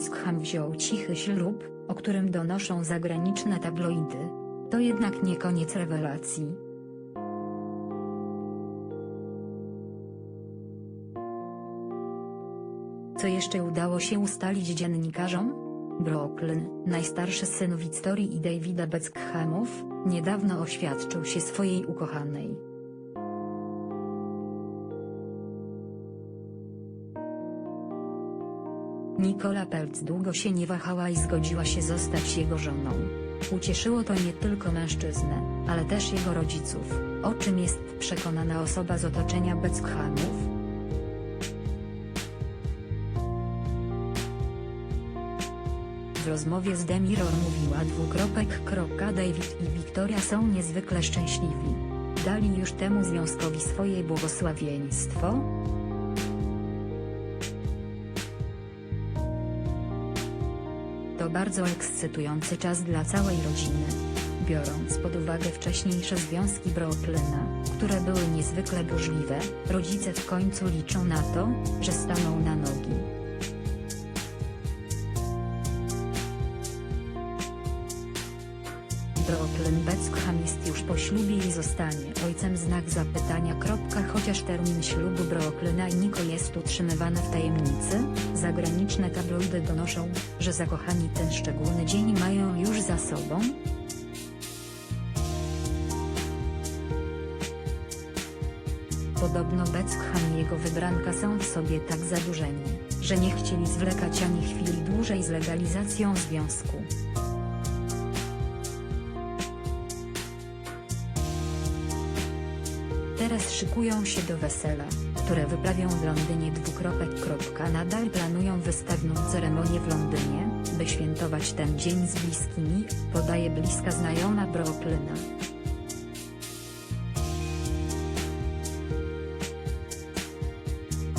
Ockhan wziął cichy ślub, o którym donoszą zagraniczne tabloidy. To jednak nie koniec rewelacji. Co jeszcze udało się ustalić dziennikarzom? Brooklyn, najstarszy syn Wittorii i Davida Beckhamów, niedawno oświadczył się swojej ukochanej. Nicola Peltz długo się nie wahała i zgodziła się zostać jego żoną. Ucieszyło to nie tylko mężczyznę, ale też jego rodziców, o czym jest przekonana osoba z otoczenia Beckhamów. W rozmowie z The Mirror mówiła dwukropek. David i Wiktoria są niezwykle szczęśliwi. Dali już temu związkowi swoje błogosławieństwo, To bardzo ekscytujący czas dla całej rodziny. Biorąc pod uwagę wcześniejsze związki Brooklyna, które były niezwykle burzliwe, rodzice w końcu liczą na to, że staną na nogi. Brooklyn Beckham jest już po ślubie i zostanie ojcem znak zapytania. Chociaż termin ślubu Brooklyna i Nicole jest utrzymywany w tajemnicy, zagraniczne tabloidy donoszą, że zakochani ten szczególny dzień mają już za sobą. Podobno Beckham i jego wybranka są w sobie tak zadłużeni, że nie chcieli zwlekać ani chwili dłużej z legalizacją związku. Teraz szykują się do wesela, które wyprawią w Londynie dwukropek. Nadal planują wystawną ceremonię w Londynie, by świętować ten dzień z bliskimi, podaje bliska znajoma Brooklyna.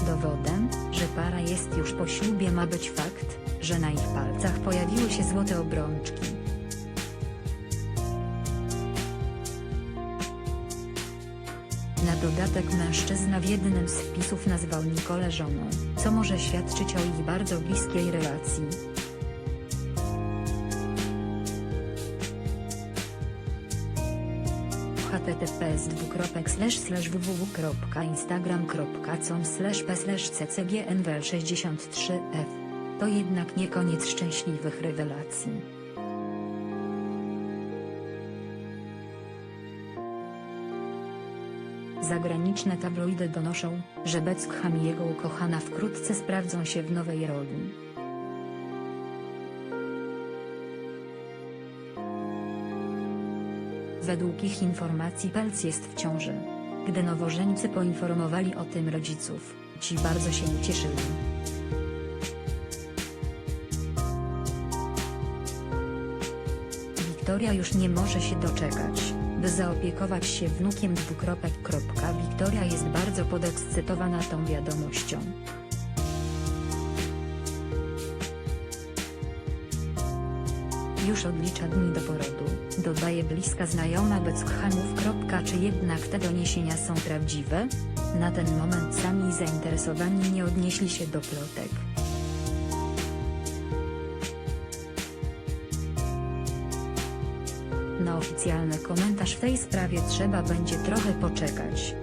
Dowodem, że para jest już po ślubie ma być fakt, że na ich palcach pojawiły się złote obrączki. Na dodatek mężczyzna w jednym z wpisów nazwał Nikolę żoną, co może świadczyć o ich bardzo bliskiej relacji. https www.instagram.com slash p slash ccgnwl 63f To jednak nie koniec szczęśliwych rewelacji. Zagraniczne tabloidy donoszą, że Beckham i jego ukochana wkrótce sprawdzą się w nowej roli. Według ich informacji Pelc jest w ciąży. Gdy nowożeńcy poinformowali o tym rodziców, ci bardzo się ucieszyli. Wiktoria już nie może się doczekać, zaopiekować się wnukiem dwukropek. Wiktoria jest bardzo podekscytowana tą wiadomością. Już odlicza dni do porodu, dodaje bliska znajoma Beckhamów. Czy jednak te doniesienia są prawdziwe? Na ten moment sami zainteresowani nie odnieśli się do plotek. Na oficjalny komentarz w tej sprawie trzeba będzie trochę poczekać.